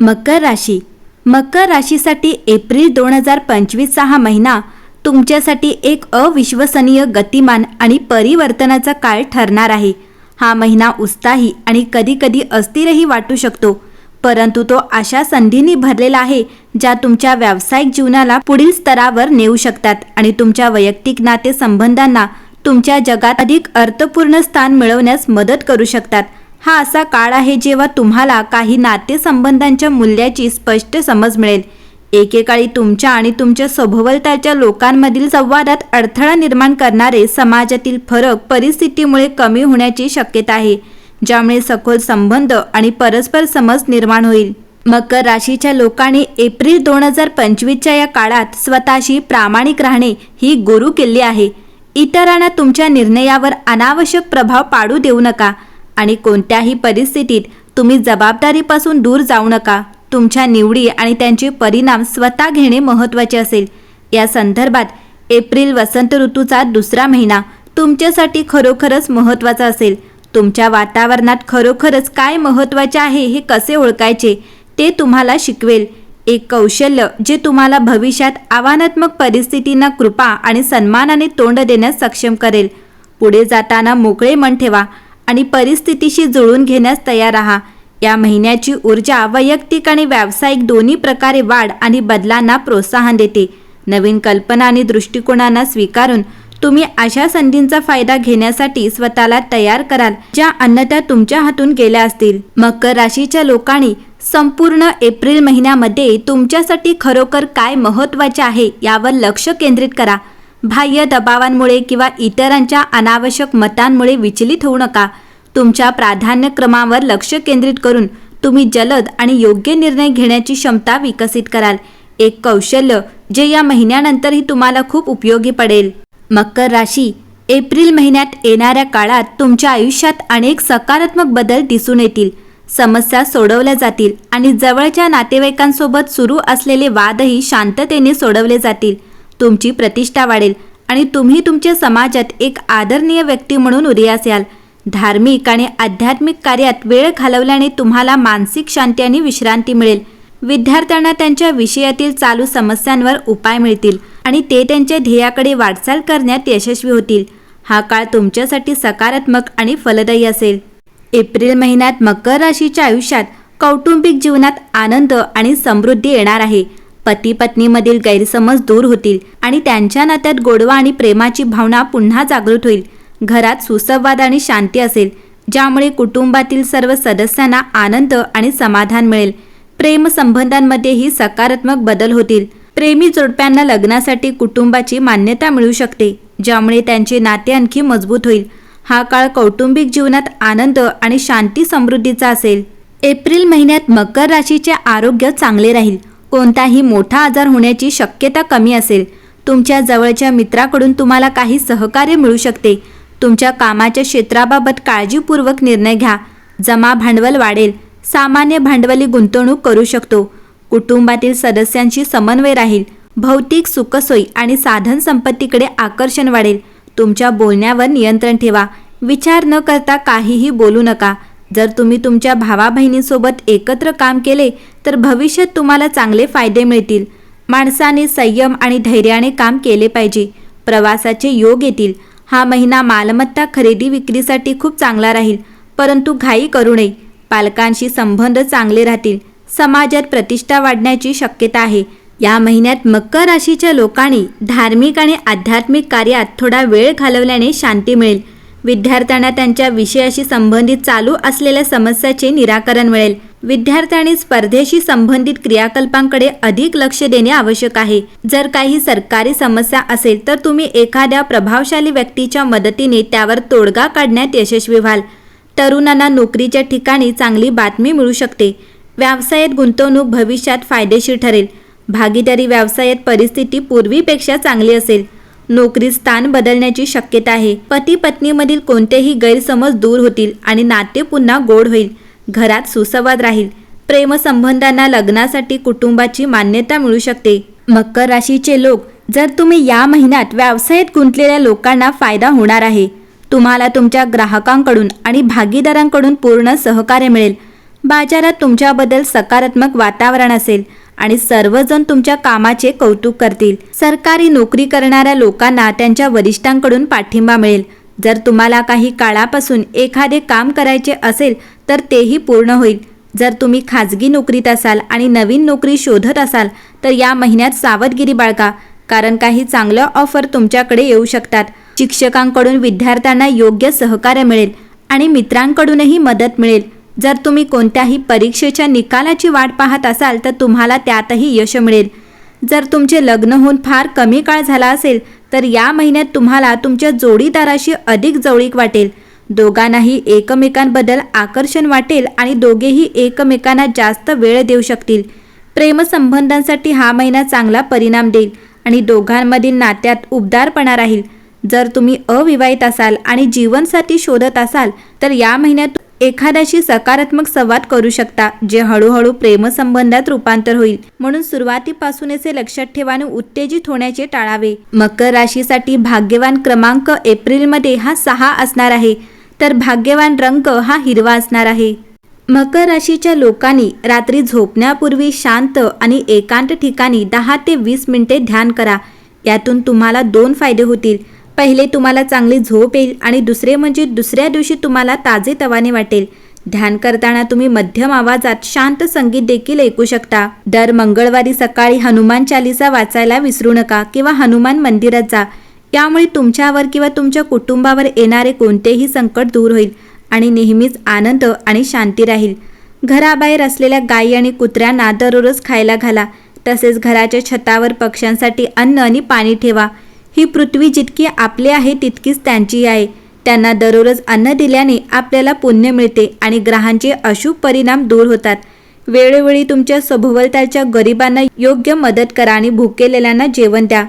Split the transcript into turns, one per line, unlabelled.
मकर राशी. मकर राशीसाठी एप्रिल दोन हजार पंचवीसचा हा महिना तुमच्यासाठी एक अविश्वसनीय गतिमान आणि परिवर्तनाचा काळ ठरणार आहे. हा महिना उत्साही आणि कधीकधी अस्थिरही वाटू शकतो परंतु तो अशा संधींनी भरलेला आहे ज्या तुमच्या व्यावसायिक जीवनाला पुढील स्तरावर नेऊ शकतात आणि तुमच्या वैयक्तिक नातेसंबंधांना तुमच्या जगात अधिक अर्थपूर्ण स्थान मिळवण्यास मदत करू शकतात. हा असा काळ आहे जेव्हा तुम्हाला काही नातेसंबंधांच्या मूल्याची स्पष्ट समज मिळेल. एकेकाळी तुमच्या आणि तुमच्या सभोवलताच्या लोकांमधील संवादात अडथळा निर्माण करणारे समाजातील फरक परिस्थितीमुळे कमी होण्याची शक्यता आहे ज्यामुळे सखोल संबंध आणि परस्पर समज निर्माण होईल. मकर राशीच्या लोकांनी एप्रिल दोन हजार पंचवीसच्या या काळात स्वतःशी प्रामाणिक राहणे ही गुरु किल्ली आहे. इतरांना तुमच्या निर्णयावर अनावश्यक प्रभाव पाडू देऊ नका. आणि कोणत्याही परिस्थितीत तुम्ही जबाबदारीपासून दूर जाऊ नका. तुमच्या निवडी आणि त्यांचे परिणाम स्वतः घेणे महत्त्वाचे असेल. या संदर्भात एप्रिल वसंत ऋतूचा दुसरा महिना तुमच्यासाठी खरोखरच महत्त्वाचा असेल. तुमच्या वातावरणात खरोखरच काय महत्त्वाचे आहे हे कसे ओळखायचे ते तुम्हाला शिकवेल. एक कौशल्य जे तुम्हाला भविष्यात आव्हानात्मक परिस्थितींना कृपा आणि सन्मानाने तोंड देण्यास सक्षम करेल. पुढे जाताना मोकळे मन ठेवा. आणि परिस्थितीशी जुळून घेण्यास तयार राहा. या महिन्याची ऊर्जा वैयक्तिक आणि व्यावसायिक दोन्ही प्रकारे वाढ आणि बदलांना प्रोत्साहन देते. नवीन कल्पना आणि दृष्टिकोनांना स्वीकारून तुम्ही अशा संधींचा फायदा घेण्यासाठी स्वतःला तयार कराल ज्या अन्यथा तुमच्या हातून गेल्या असतील. मकर राशीच्या लोकांनी संपूर्ण एप्रिल महिन्यामध्ये तुमच्यासाठी खरोखर काय महत्त्वाचे आहे यावर लक्ष केंद्रित करा. बाह्य दबावांमुळे किंवा इतरांच्या अनावश्यक मतांमुळे विचलित होऊ नका. तुमच्या प्राधान्यक्रमावर लक्ष केंद्रित करून तुम्ही जलद आणि योग्य निर्णय घेण्याची क्षमता विकसित कराल. एक कौशल्य जे या महिन्यानंतरही तुम्हाला खूप उपयोगी पडेल. मकर राशी एप्रिल महिन्यात येणाऱ्या काळात तुमच्या आयुष्यात अनेक सकारात्मक बदल दिसून येतील. समस्या सोडवल्या जातील आणि जवळच्या नातेवाईकांसोबत सुरू असलेले वादही शांततेने सोडवले जातील. तुमची प्रतिष्ठा वाढेल आणि तुम्ही तुमच्या समाजात एक आदरणीय व्यक्ती म्हणून उदयास याल धार्मिक आणि आध्यात्मिक कार्यात वेळ घालवल्याने तुम्हाला मानसिक शांती आणि विश्रांती मिळेल. विद्यार्थ्यांना त्यांच्या विषयातील चालू समस्यांवर उपाय मिळतील आणि ते त्यांच्या ध्येयाकडे वाटचाल करण्यात यशस्वी होतील. हा काळ तुमच्यासाठी सकारात्मक आणि फलदायी असेल. एप्रिल महिन्यात मकर राशीच्या आयुष्यात कौटुंबिक जीवनात आनंद आणि समृद्धी येणार आहे. पती पत्नीमधील गैरसमज दूर होतील आणि त्यांच्या नात्यात गोडवा आणि प्रेमाची भावना पुन्हा जागृत होईल. घरात सुसंवाद आणि शांती असेल ज्यामुळे कुटुंबातील सर्व सदस्यांना आनंद आणि समाधान मिळेल. प्रेम संबंधांमध्येही सकारात्मक बदल होतील. प्रेमी जोडप्यांना लग्नासाठी कुटुंबाची मान्यता मिळू शकते ज्यामुळे त्यांचे नाते आणखी मजबूत होईल. हा काळ कौटुंबिक जीवनात आनंद आणि शांती समृद्धीचा असेल. एप्रिल महिन्यात मकर राशीचे आरोग्य चांगले राहील. कोणताही मोठा आजार होण्याची शक्यता कमी असेल. तुमच्या जवळच्या मित्राकडून तुम्हाला काही सहकार्य मिळू शकते. तुमच्या कामाच्या क्षेत्राबाबत काळजीपूर्वक निर्णय घ्या. जमा भांडवल वाढेल. सामान्य भांडवली गुंतवणूक करू शकतो. कुटुंबातील सदस्यांशी समन्वय राहील. भौतिक सुखसोयी आणि साधन संपत्तीकडे आकर्षण वाढेल. तुमच्या बोलण्यावर नियंत्रण ठेवा. विचार न करता काहीही बोलू नका. जर तुम्ही तुमच्या भावा बहिणींसोबत एकत्र काम केले तर भविष्यात तुम्हाला चांगले फायदे मिळतील. माणसाने संयम आणि धैर्याने काम केले पाहिजे. प्रवासाचे योग येतील. हा महिना मालमत्ता खरेदी विक्रीसाठी खूप चांगला राहील. परंतु घाई करू नये. पालकांशी संबंध चांगले राहतील. समाजात प्रतिष्ठा वाढण्याची शक्यता आहे. या महिन्यात मकर राशीच्या लोकांनी धार्मिक आणि आध्यात्मिक कार्यात थोडा वेळ घालवल्याने शांती मिळेल. विद्यार्थ्यांना त्यांच्या विषयाशी संबंधित चालू असलेल्या समस्याचे निराकरण मिळेल. विद्यार्थ्यांनी स्पर्धेशी संबंधित क्रियाकल्पांकडे अधिक लक्ष देणे आवश्यक आहे. जर काही सरकारी समस्या असेल तर तुम्ही एखाद्या प्रभावशाली व्यक्तीच्या मदतीने त्यावर तोडगा काढण्यात यशस्वी व्हाल. तरुणांना नोकरीच्या ठिकाणी चांगली बातमी मिळू शकते. व्यवसायात गुंतवणूक भविष्यात फायदेशीर ठरेल. भागीदारी व्यवसायात परिस्थिती पूर्वीपेक्षा चांगली असेल. नोकरी स्थान बदलण्याची शक्यता आहे. पती पत्नीमधील कोणतेही गैरसमज दूर होतील आणि नाते पुन्हा गोड होईल. घरात सुसंवाद राहील. प्रेमसंबंधांना लग्नासाठी कुटुंबाची मान्यता मिळू शकते. मकर राशीचे लोक जर तुम्ही या महिन्यात व्यवसायात गुंतलेल्या लोकांना फायदा होणार आहे. तुम्हाला तुमच्या ग्राहकांकडून आणि भागीदारांकडून पूर्ण सहकार्य मिळेल. बाजारात तुमच्याबद्दल सकारात्मक वातावरण असेल. आणि सर्वजण तुमच्या कामाचे कौतुक करतील. सरकारी नोकरी करणाऱ्या लोकांना त्यांच्या वरिष्ठांकडून पाठिंबा मिळेल. जर तुम्हाला काही काळापासून एखादे काम करायचे असेल तर तेही पूर्ण होईल. जर तुम्ही खाजगी नोकरीत असाल आणि नवीन नोकरी शोधत असाल तर या महिन्यात सावधगिरी बाळगा कारण काही चांगलं ऑफर तुमच्याकडे येऊ शकतात. शिक्षकांकडून विद्यार्थ्यांना योग्य सहकार्य मिळेल आणि मित्रांकडूनही मदत मिळेल. जर तुम्ही कोणत्याही परीक्षेच्या निकालाची वाट पाहत असाल तर तुम्हाला त्यातही यश मिळेल. जर तुमचे लग्न होऊन फार कमी काळ झाला असेल तर या महिन्यात तुम्हाला तुमच्या जोडीदाराशी अधिक जवळीक वाटेल. दोघांनाही एकमेकांबद्दल आकर्षण वाटेल आणि दोघेही एकमेकांना जास्त वेळ देऊ शकतील. प्रेमसंबंधांसाठी हा महिना चांगला परिणाम देईल आणि दोघांमधील नात्यात उबदारपणा राहील. जर तुम्ही अविवाहित असाल आणि जीवनसाथी शोधत असाल तर या महिन्यात एखाद्याशी सकारात्मक संवाद करू शकता जे हळूहळू प्रेमसंबंधात रूपांतर होईल. म्हणून सुरुवातीपासूनच हे लक्षात ठेवा आणि उत्तेजित होण्याचे टाळावे. मकर राशीसाठी भाग्यवान क्रमांक एप्रिलमध्ये हा सहा असणार आहे तर भाग्यवान रंग हा हिरवा असणार आहे. मकर राशीच्या लोकांनी रात्री झोपण्यापूर्वी शांत आणि एकांत ठिकाणी दहा ते वीस मिनिटे ध्यान करा. यातून तुम्हाला दोन फायदे होतील. पहिले तुम्हाला चांगली झोप येईल आणि दुसरे म्हणजे दुसऱ्या दिवशी तुम्हाला ताजे तवाने वाटेल. ध्यान करताना तुम्ही मध्यम आवाजात शांत संगीत देखील ऐकू शकता. दर मंगळवारी सकाळी हनुमान चालिसा वाचायला विसरू नका किंवा हनुमान मंदिरात जा. यामुळे तुमच्यावर किंवा तुमच्या कुटुंबावर येणारे कोणतेही संकट दूर होईल आणि नेहमीच आनंद आणि शांती राहील. घराबाहेर असलेल्या गायी आणि कुत्र्यांना दररोज खायला घाला. तसेच घराच्या छतावर पक्ष्यांसाठी अन्न आणि पाणी ठेवा. ही पृथ्वी जितकी आपली आहे तितकीच त्यांची आहे. त्यांना दररोज अन्न दिल्याने आपल्याला पुण्य मिळते आणि ग्रहांचे अशुभ परिणाम दूर होतात. वेळोवेळी तुमच्या सभोवतालच्या गरिबांना योग्य मदत करा आणि भुकेलेल्यांना जेवण द्या.